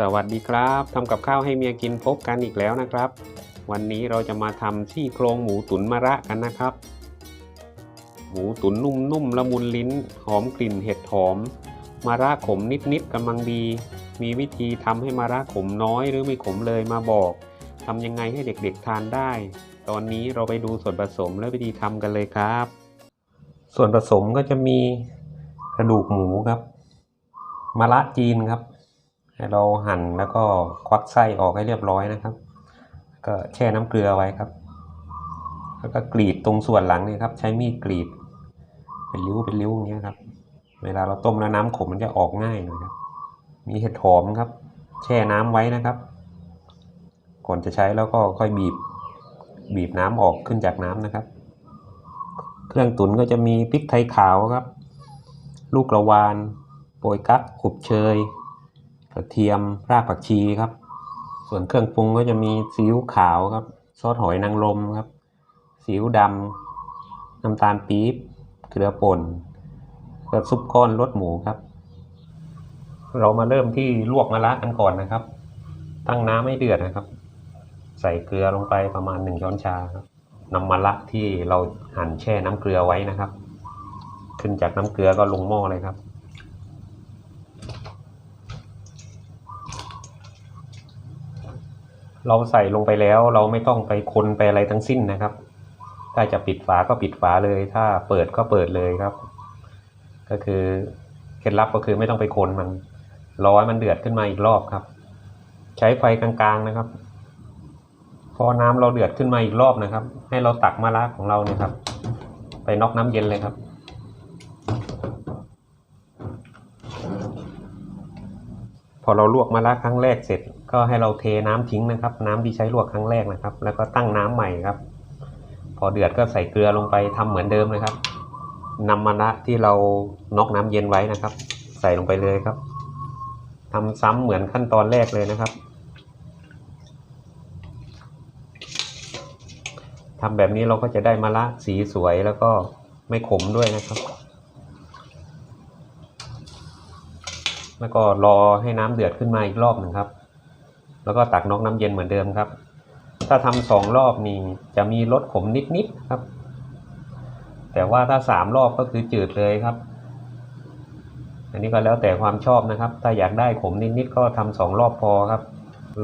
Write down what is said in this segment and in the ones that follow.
สวัสดีครับทำกับข้าวให้เมียกินพบกันอีกแล้วนะครับ วันนี้เราจะมาทำซี่โครงหมูตุ๋นมะระกันนะครับ หมูตุ๋นนุ่มๆละมุนลิ้น หอมกลิ่นเห็ดหอมมะระขมนิดๆกำลังดี มีวิธีทำให้มะระขมน้อยหรือไม่ขมเลยมาบอกทำยังไงให้เด็กๆทานได้ ตอนนี้เราไปดูส่วนผสมและวิธีทำกันเลยครับ ส่วนผสมก็จะมีกระดูกหมูครับมะระจีนครับ ให้เราหั่นแล้วก็ควักไส้ออกให้เรียบร้อยนะครับ ก็แช่น้ำเกลือไว้ครับ แล้วก็กรีดตรงส่วนหลังนี่ครับ ใช้มีดกรีด เป็นริ้วเป็นริ้วอย่างเงี้ยครับ เวลาเราต้มแล้วน้ำขมมันจะออกง่ายหน่อยครับ มีเห็ดหอมครับ แช่น้ำไว้นะครับก่อนจะใช้แล้วก็ค่อยบีบบีบน้ำออกขึ้นจากน้ำนะครับ เครื่องตุ๋นก็จะมีพริกไทยขาวครับ ลูกกระวานโปรยกั๊กขบเชย กระเทียมรากผักชีครับ ส่วนเครื่องปรุงก็จะมีซีอิ๊วขาวครับซอสหอยนางรมครับซีอิ๊วดำน้ำตาลปี๊บเกลือป่นก็ซุปก้อนรสหมูครับ เรามาเริ่มที่ลวกมะระกันก่อนนะครับ ตั้งน้ำให้เดือดนะครับ ใส่เกลือลงไปประมาณหนึ่งช้อนชาครับนำมะระที่เราหั่นแช่น้ำเกลือไว้นะครับ ขึ้นจากน้ำเกลือก็ลงหม้อเลยครับ เราใส่ลงไปแล้วเราไม่ต้องไปคนไปอะไรทั้งสิ้นนะครับ ถ้าจะปิดฝาก็ปิดฝาเลย ถ้าเปิดก็เปิดเลยครับ ก็คือเคล็ดลับก็คือไม่ต้องไปคนมันรอให้มันเดือดขึ้นมาอีกรอบครับ ใช้ไฟกลางๆนะครับ พอน้ำเราเดือดขึ้นมาอีกรอบนะครับ ให้เราตักมะระของเราเนี่ยครับ ไปน็อกน้ำเย็นเลยครับ พอเราลวกมะระครั้งแรกเสร็จ ก็ให้เราเทน้ำทิ้งนะครับ น้ำที่ใช้ลวกครั้งแรกนะครับ แล้วก็ตั้งน้ำใหม่ครับ พอเดือดก็ใส่เกลือลงไปทำเหมือนเดิมเลยครับนำมะระที่เรานอกน้ำเย็นไว้นะครับ ใส่ลงไปเลยครับทำซ้ำเหมือนขั้นตอนแรกเลยนะครับทำแบบนี้เราก็จะได้มะระสีสวยแล้วก็ไม่ขมด้วยนะครับ แล้วก็รอให้น้ำเดือดขึ้นมาอีกรอบหนึ่งครับ แล้วก็ตักนอกน้ำเย็นเหมือนเดิมครับ ถ้าทำสองรอบนี่จะมีรสขมนิดๆครับ แต่ว่าถ้าสามรอบก็คือจืดเลยครับ อันนี้ก็แล้วแต่ความชอบนะครับ ถ้าอยากได้ขมนิดๆก็ทำสองรอบพอครับ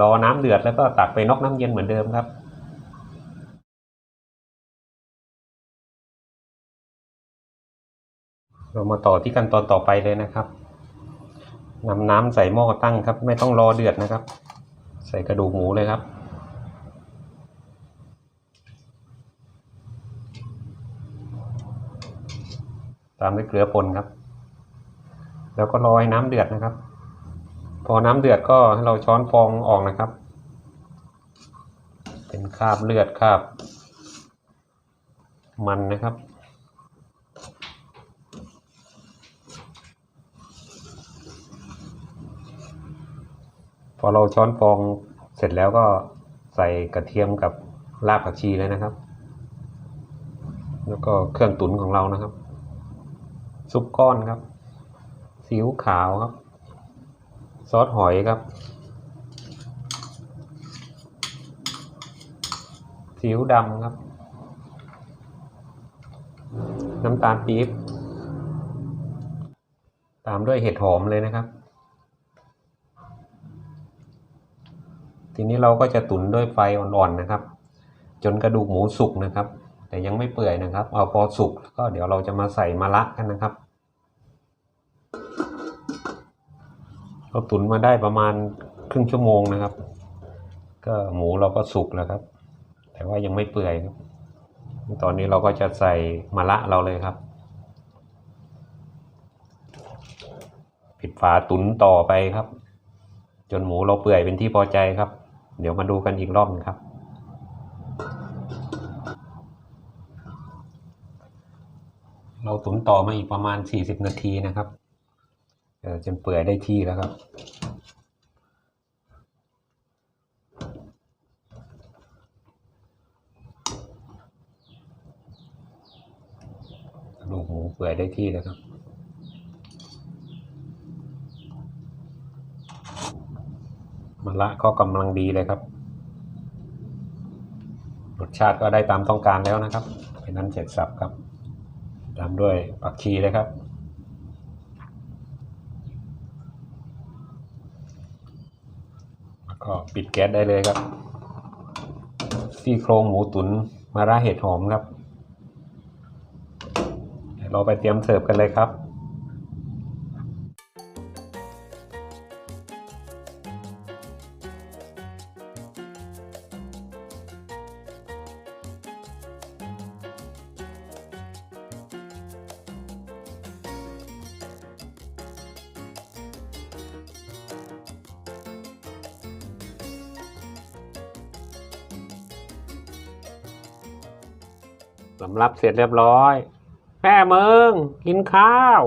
รอน้ำเดือดแล้วก็ตักไปนอกน้ำเย็นเหมือนเดิมครับเรามาต่อที่ขั้นตอนต่อไปเลยนะครับ นำน้ำใส่หม้อตั้งครับ ไม่ต้องรอเดือดนะครับ ใส่กระดูกหมูเลยครับตามด้วยเกลือป่นครับ แล้วก็รอให้น้ำเดือดนะครับ พอน้ำเดือดก็ให้เราช้อนฟองออกนะครับ เป็นคราบเลือดคราบ มันนะครับ พอเราช้อนฟองเสร็จแล้วก็ใส่กระเทียมกับรากผักชีเลยนะครับ แล้วก็เครื่องตุ๋นของเรานะครับ ซุปก้อนครับซีอิ๊วขาวครับ ซอสหอยครับซีอิ๊วดำครับ น้ำตาลปี๊บ ตามด้วยเห็ดหอมเลยนะครับ ทีนี้เราก็จะตุ๋นด้วยไฟอ่อนๆนะครับ จนกระดูกหมูสุกนะครับ แต่ยังไม่เปื่อยนะครับ เอาพอสุกก็เดี๋ยวเราจะมาใส่มะระกันนะครับเราตุ๋นมาได้ประมาณครึ่งชั่วโมงนะครับ ก็หมูเราก็สุกแล้วครับ แต่ว่ายังไม่เปื่อยครับ ตอนนี้เราก็จะใส่มะระเราเลยครับ ปิดฝาตุ๋นต่อไปครับ จนหมูเราเปื่อยเป็นที่พอใจครับ เดี๋ยวมาดูกันอีกรอบนึงครับ เราตุ๋นต่อมาอีกประมาณ 40 นาทีนะครับเออจนเปื่อยได้ที่แล้วครับดูกหมูเปื่อยได้ที่แล้วครับ มะระก็กำลังดีเลยครับรสชาติก็ได้ตามต้องการแล้วนะครับเป็นนั้นเสร็จสับครับ ตามด้วยผักชีเลยครับ แล้วก็ปิดแก๊สได้เลยครับ ซี่โครงหมูตุ๋นมะระเห็ดหอมครับเดี๋ยวเราไปเตรียมเสิร์ฟกันเลยครับ สำรับเสร็จเรียบร้อย แม่เมืองกินข้าว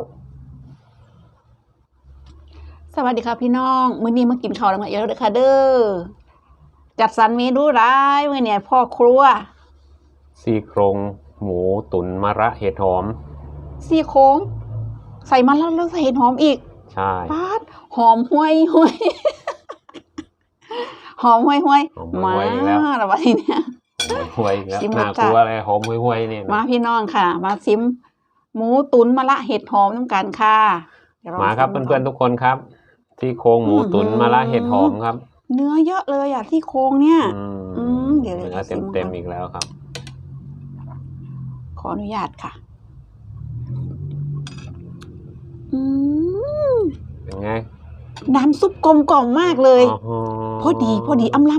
สวัสดีค่ะพี่น้องมื้อนี้มากินข้าวแล้วมาเอลเด้อค่ะเด้อจัดสรรเมนูร้ายมื้อเนี่ยพ่อครัวซี่โครงหมูตุ๋นมะระเห็ดหอม ซี่โครงใส่มันแล้วแล้วใส่เห็ดหอมอีก ใช่ปาดหอมห้วยห้วยหอมห้วยห้วยหอมมาห้วยๆอีกแล้วแล้ววันนี้เนี่ย ห่วยๆอีกแล้วชิมรสน่าชาติกลัวอะไรหอมห่วยๆเนี่ยมาพี่น้องค่ะ มาซิมหมูตุ๋นมะละเห็ดหอมน้ำกันค่ะเดี๋ยวเมาครับชิเพื่อนๆทุกคนครับซี่โครงหมูตุ๋นอื้อหือมะระเห็ดหอมครับ เนื้อเยอะเลยอะที่โครงเนี่ย อืมอืมเดี๋ยวๆเนื้อเดี๋ยวชิมเต็มก่อนๆอีกแล้วครับ ขออนุญาตค่ะ อืมเป็นไงน้ำซุปกลมกล่อมมากเลยโโหพอดีพอดีอำล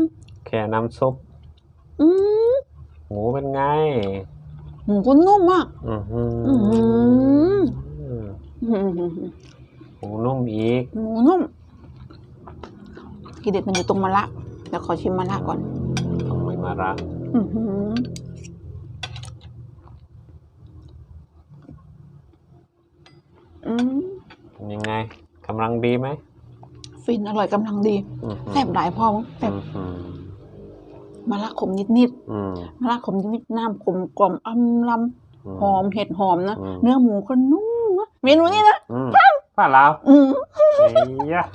แค่น้ำซุปำอืม หมูเป็นไง หมูก็นุ่มมากอือหืออื้อหืออืมอื้อหือหมูนุ่มอีกหมูนุ่มทีเด็ดมันอยู่ตรงมะระเดี๋ยวขอชิมมะระก่อนต้องไม่มะระอือหืออืมเป็นยังไงกำลังดีไหมฟินอร่อยกำลังดี อื้อหือแซ่บหลายพอมั้งแซ่บอื้อหือ มะระขมนิดอืมๆมะระขมนิดๆน้ำขมกล่อมอำลำหอมเห็ดหอมนะอืมเนื้อหมูก็นุ่มนะเมนูนี้นะอืมป้าลาวอืมเฮ้ยยะ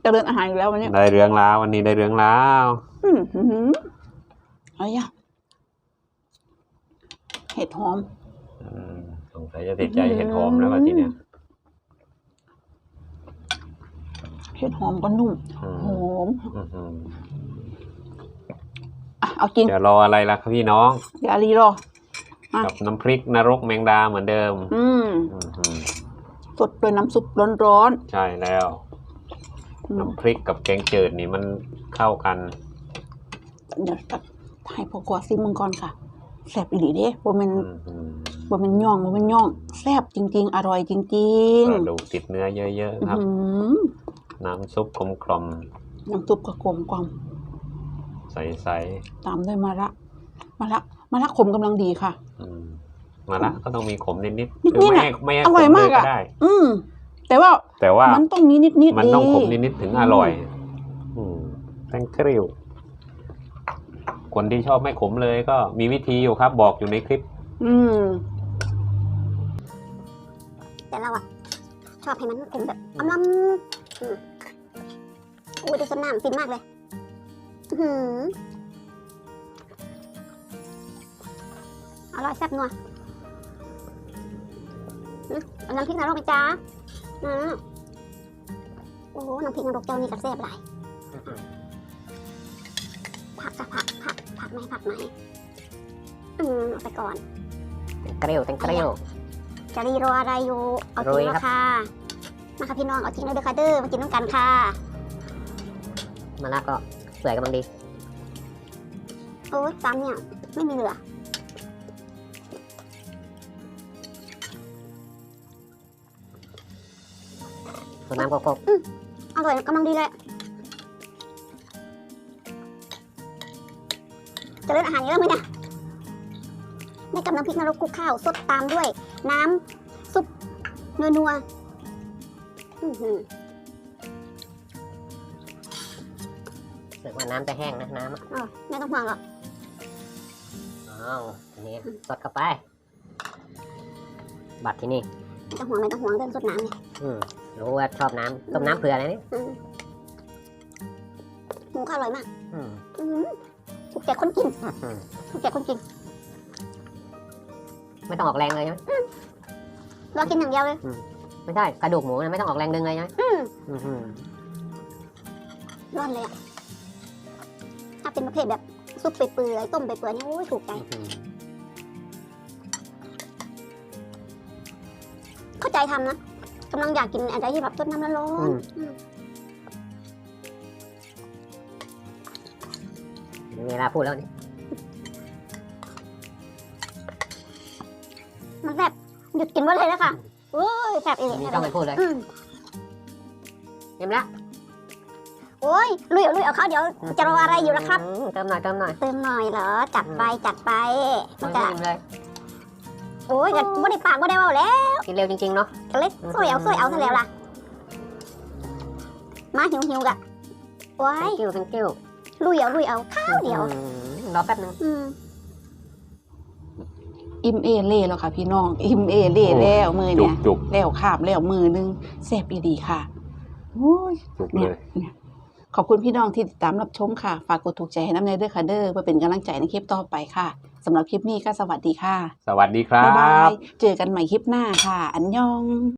เจะเดินอาหารอยู่แล้ววันนี้ได้เรื่องแล้ววันนี้ได้เรื่องแล้วอืมหืมอะไรอะเห็ดหอมอืมสงสัยจะติดใจเห็ดหอมแล้วว่าทีเนี้ยเห็ดหอมก็นุ่มอืมหอมอื้อหืออะ เอากินเดี๋ยวรออะไรล่ะครับพี่น้อง อย่ารีรออะกับน้ำพริกนรกแมงดาเหมือนเดิมอืม อื้อหือสดด้วยน้ำซุปร้อนใช่แล้ว ๆอืมน้ำพริกกับแกงจืดนี่มันเข้ากัน เดี๋ยวตัดให้พอกวาซิมังกรค่ะแซ่บอีหลีเด้บ่แมันอื้อหือบ่แมันย่องบ่แมันย่องแซ่บจริง ๆ อร่อยจริงกระดูกติดเนื้อเยอะๆๆครับ อื้อหือน้ำซุปกลมกล่อมน้ำซุปก็กลมกล่อมๆ ใสตามด้วยมะระมะระมะระขมกำลังดีค่ะ ๆอืมมาละก็ต้องมีขมนิดๆนิดๆหรือไม่อะให้ไม่ให้อร่อยขเลมากอะได้ อืม แต่ว่าแต่ว่ามันต้องมีนิดนิดมันต้องดีขมนิดๆถึงอร่อย อืมแตงกริวคนที่ชอบไม่ขมเลยก็มีวิธีอยู่ครับ บอกอยู่ในคลิป อืม แต่เราอะชอบให้มันขมแบบอำลำอืมอุ้ยดูสดน้ำฟินมากเลยอื้อ หืออร่อยแซ่บนัวอืมเอาน้ำพริกนรกไหมจ๊ะนะโอ้โห น้ำพริกนรกเจ้านี่กับแซ่บหลายผักจะผักผักผักไหมผักไหมอืมเอาไปก่อนเกลียวเป็นเกลียวจะรีรออะไรอยู่ เอาจริงโรยแล้วครับค่ะ มาค่ะพี่น้อง เอาจริงเลยเด้อค่ะเด้อ มากินน้ำกันค่ะมะละก็ เปื่อยกำลังดี โอ้ยจานเนี่ย ไม่มีเหลือส่วนน้ำโกโก้อร่อยกำลังดีเลยเจะเล่นอาหารเยอะไหมเนี่ยได้กับน้ำพริกนรกคลุกข้าวสดตามด้วย น้ำซุปนัวนัวๆ สึกว่าน้ำจะแห้งนะน้ำอะอ๋อไม่ต้องห่วงหรอกอ้าวทีนี้สดเข้าไป บัตรที่นี่ ไม่ต้องห่วงไม่ต้องห่วงเรื่องสดน้ำเนี่ยอืมรู้ว่าชอบน้ำต้มน้ำเผื่ออะไรนี่อืมมูข้าวอร่อยมากอืมอืมถูกใจคนกินอืมถูกใจคนกินไม่ต้องออกแรงเลยใช่ไหมรอกินอย่างเดียวเลย ไม่ใช่กระดูกหมูเนี่ยไม่ต้องออกแรงดึงเลยใช่ไหมอืม อือหือ ร้อนเลยอะ ถ้าเป็นประเภทแบบซุปเปื่อยๆต้มเปื่อยๆนี่โอ้ยถูกใจอื้อหือเข้าใจทำนะกำลังอยากกินอะไรที่แบบต้นน้ำร้อนๆอืมมีเวลาพูดแล้วนี่ มันแบบหยุดกินว่าเลยแล้วค่ะโอ้ยแสบเองนี่ต้องไปพูดเลยอืมเต็มละ โอ้ยลุยเอาลุยเอาเขาเดี๋ยวจะรออะไรอยู่ล่ะครับมเติมหน่อยเติมหน่อย เติมหน่อยเหรอ จัดไปจัดไปมัมันนจะจะอิ่มเลย โอ้ยกันไม่ได้ปากไม่ได้เว่าแล้วกินเร็วจริงๆเนาะ ก็เลยสวยเอาสวยเอาซะแล้วล่ะ มาหิวหิวๆกะโอ้ย thank you thank you ลุยเอาลุยเอาข้าวเดียว อืมรอแป๊บนึง อืม อิ่มเอเล่แล้วค่ะ พี่น้อง อิ่มเอเล่แล้วมือจุเนี่กยจุกแล้วขาบแล้วมือนึงแซ่บอีดีค่ะโอ้ย จุกเนี่เลยยเนี่ย ขอบคุณพี่น้องที่ติดตามรับชมค่ะ ฝากกดถูกใจให้น้ำในเด้อค่ะเด้อเพื่อเป็นกำลังใจในคลิปต่อไปค่ะสำหรับคลิปนี้ก็สวัสดีค่ะ สวัสดีครับ๊ายบายบเจอกันใหม่คลิปหน้าค่ะ อันยอง